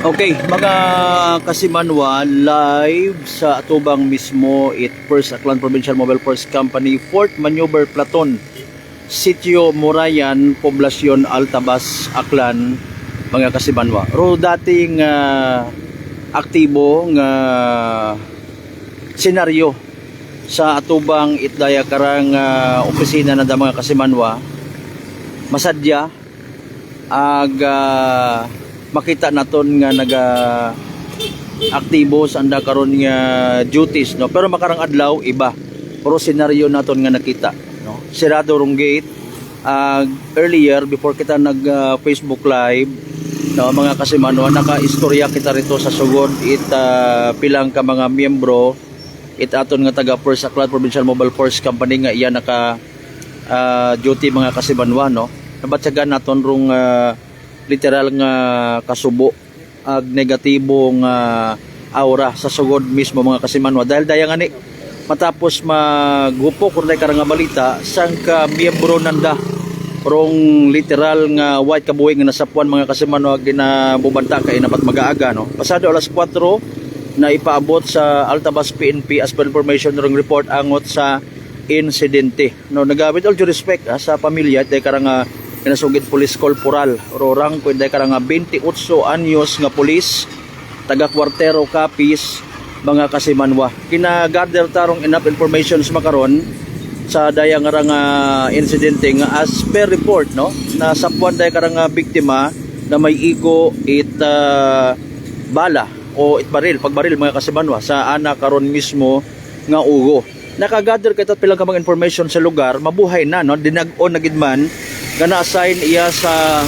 Okay, mga kasimanwa, live sa atubang mismo it First Aklan Provincial Mobile Force Company, 4th Maneuver Platon, Sitio Morayan, Poblasyon Altabas, Aklan, mga kasimanwa. Ro dating ah, aktibo nga senaryo sa atubang itdaya karang ah, opisina na da mga kasimanwa masadya ag ah, makita naton nga naga aktibo sa anda karon nga duties no? Pero makarang adlaw iba. Pero senaryo naton nga nakita no? Sirado rong gate. Ag earlier before kita nag ah, Facebook live no mga kasimano naka-istorya kita rito sa sugod. It ah, pilang ka mga miyembro it aton nga taga First Aklan Provincial Mobile Force Company nga iya naka ah, duty mga kasibanwa no? Nabatsagan naton rong ah, literal nga kasubo ag negatibong ah, aura sa sugod mismo mga kasimanwa. Dahil daya nga ni matapos maghupo kun karang nga balita sang ka miyembro nanda rong literal nga white kabuhi nga nasapuan mga kasimanwa ginabubanta kay napat magaaga no? Pasado alas 4 na ipaabot sa Altabas PNP as per information rong report angot sa insidente. No nagamit all due respect ha, sa pamilya dahil karang nga kinasugid police corporal rorang dahil karang nga 28 anyos nga pulis taga kwartero kapis mga kasimanwa. Kina-gather tarong enough information sa makaron sa daya nga nga insidente nga as per report no? Na sapuan daya karang nga biktima na may igo it ah, bala o it baril pagbaril mga kasimanwa sa ana karon mismo nga ugo. Nakagather kita pilang ka mga information sa lugar mabuhay na no? Dinag-on na gid man nga na-assign iya sa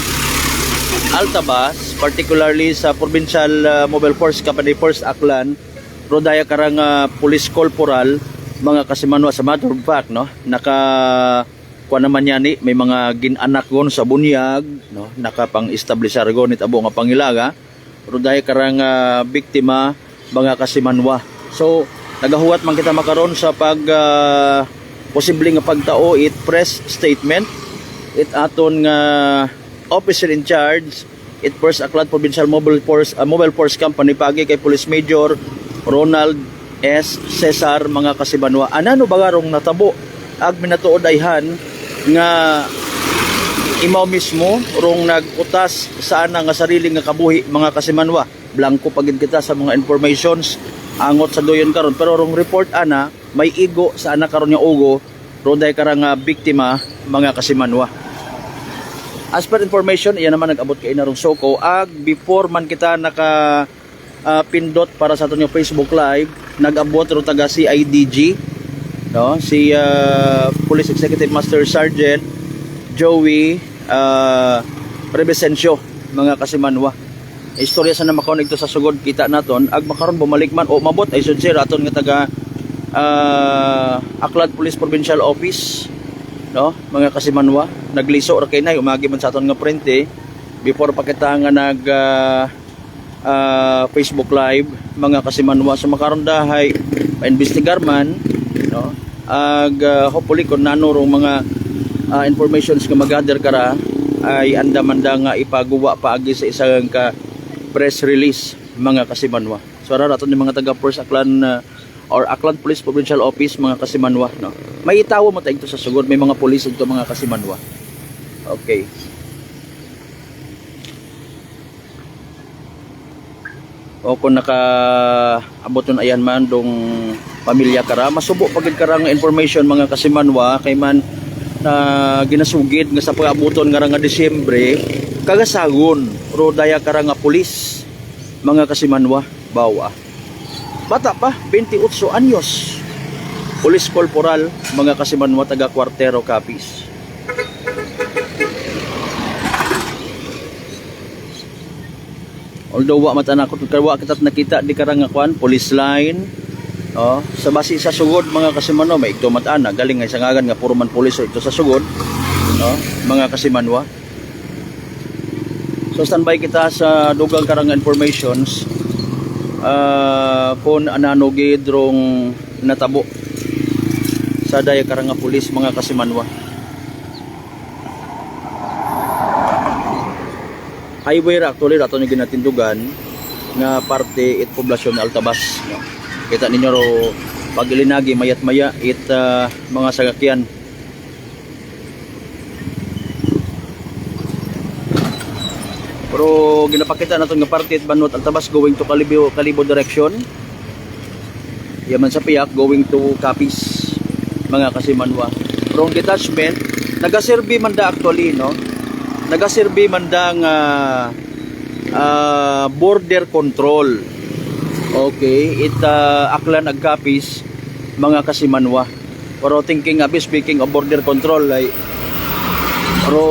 Altabas, particularly sa Provincial uh, Mobile Force Company First Aklan, Rodaya karang uh, Police Corporal, mga kasimanwa sa matter of fact, no? Naka kuha naman yan ni, may mga ginanak gon sa bunyag, no? Nakapang-establishar gon abo nga pangilaga. Rodaya karang uh, biktima, mga kasimanwa. So, nagahuwat man kita makaron sa pag uh, posibleng pagtao it press statement it aton nga officer in charge. It first Aklan Provincial Mobile Force uh, Mobile Force Company pagi kay Police Major Ronald S. Cesar mga kasibanwa. Anano bagarong natabo? Ag minatuod ayhan nga imaw mismo rong nagutas sa ana nga sarili nga kabuhi mga kasimanwa blanco pagid kita sa mga informations. Angot sa doyon karon. Pero rong report ana may igo sa ana karon nga ugo. Ron day karang biktima mga kasimanwa As per information, iyan naman nag-abot kay Inarong Soko. Ag before man kita naka ah, pindot para sa aton Facebook Live, nag-abot ro taga CIDG, no? Si ah, Police Executive Master Sergeant Joey uh, Prebesencio, mga kasimanwa. Istorya sa na makaon ito sa sugod kita naton ag makaron bumalik man o mabot ay sud aton nga taga ah, Aklan Police Provincial Office no? Mga kasimanwa nagliso ra kay nay umagi man sa aton nga prente before pa kita nga nag ah, ah, Facebook live mga kasimanwa. Sa makaron dahay pa-investigar man no? Ag ah, hopefully kung nano mga ah, informations nga mag-gather kara ay andamanda nga ipaguwa paagi sa isang ka press release mga kasimanwa. So ara aton mga taga First Aklan ah, or Aklan Police Provincial Office mga kasimanwa no? May itawo mo tayo sa sugod may mga pulis ito mga kasimanwa. Okay. O kung naka abot nun ayan man dong pamilya kara masubo pagid kara nga information mga kasimanwa kay man na ginasugid nga sa pag-abuton nga nga Disyembre kagasagon ro daya kara nga pulis mga kasimanwa bawa bata pa 28 anyos. Police Corporal mga kasimanwa taga Kwartero Capiz. Although wa mata na ko wa kita nakita di karang nga kwan police line. Oh sa basi sa sugod mga kasimano may ito matana galing nga sangagan nga puro man pulis ito sa sugod. Oh mga kasimanwa So standby kita sa dugang karang informations uh, kung anano gid rong natabo sa daya karang nga pulis mga kasimanwa. Highway ra actually rato ni ginatindugan nga parte it poblasyon ng Altabas kita ninyo ro pag ilinagi mayat maya it ah, mga sagakyan pero ginapakita naton nga parte Banot Altabas going to Kalibo Kalibo direction. Yaman sa Piak going to Capiz mga kasimanwa. Pero ang detachment nagaserbi man da actually no? Nagaserbi man da nga ah, border control. Okay it ah, aklan ag Capiz mga kasimanwa. Pero thinking abi speaking of border control ay pero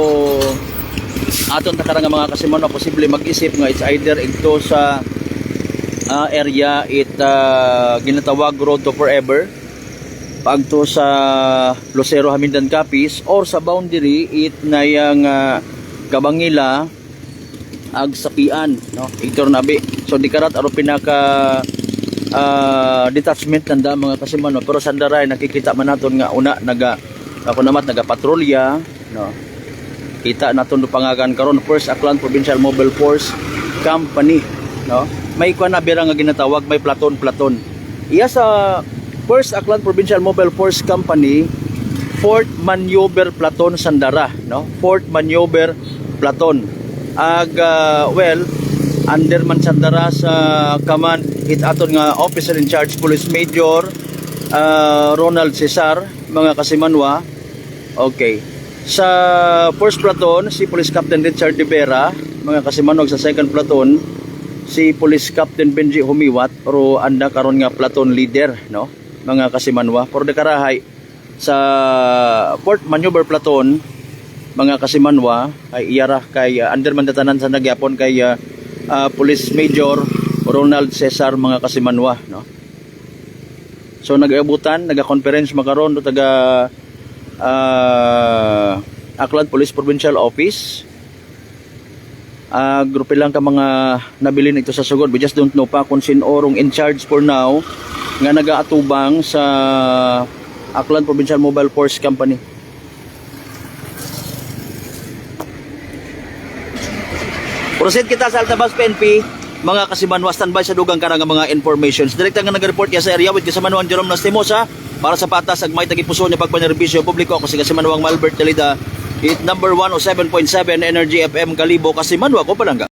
aton ta karang mga kasimanwa posible mag-isip nga it's either ito sa ah, area it ah, ginatawag road to forever pagto sa Lucero Hamindan Capiz or sa boundary it na yang ah, Kabangila ag sapian no? Hector Nabi. So di karat aro pinaka ah, detachment nanda mga kasiman no? pero sandaray nakikita man naton nga una naga ako namat naga patrolya no kita naton pangagan karon first Aklan Provincial Mobile Force Company no? May kuan na bira nga ginatawag may platon platon. Iya sa first Aklan Provincial Mobile Force Company Fort Maneuver Platon Sandara no? Fort Maneuver Platon. Ag ah, well under man Sandara sa command it aton nga officer in charge police major ah, Ronald Cesar mga kasimanwa. Okay sa first platon si police captain Richard De Vera mga kasimanog sa second platon si police captain Benji Humiwat pero anda karon nga platon leader no? Mga kasimanwa. Pero dekarahay sa Fort Maneuver Platon mga kasimanwa ay iyara kay uh, under man datanan sa nagyapon kay ah, ah, Police Major Ronald Cesar mga kasimanwa no? So nag-abutan naga-conference makaron do taga ah, Aklan Police Provincial Office Ah, grupo lang ka mga nabilin ito sa sugod. We just don't know pa kung sino orong in charge for now nga nagaatubang sa Aklan Provincial Mobile Force Company. Proceed kita sa Altabas PNP, mga kasimanwa standby sa dugang karang mga informations. Direkta nga nag-report niya sa area with kasamanuang Jerome Lastimosa para sa patas ag may tagipuso niya pagpanerbisyo publiko ako si kasamanuang Malbert Dalida. Hit number 107.7 Energy FM Kalibo Kasimanwa ko palangga.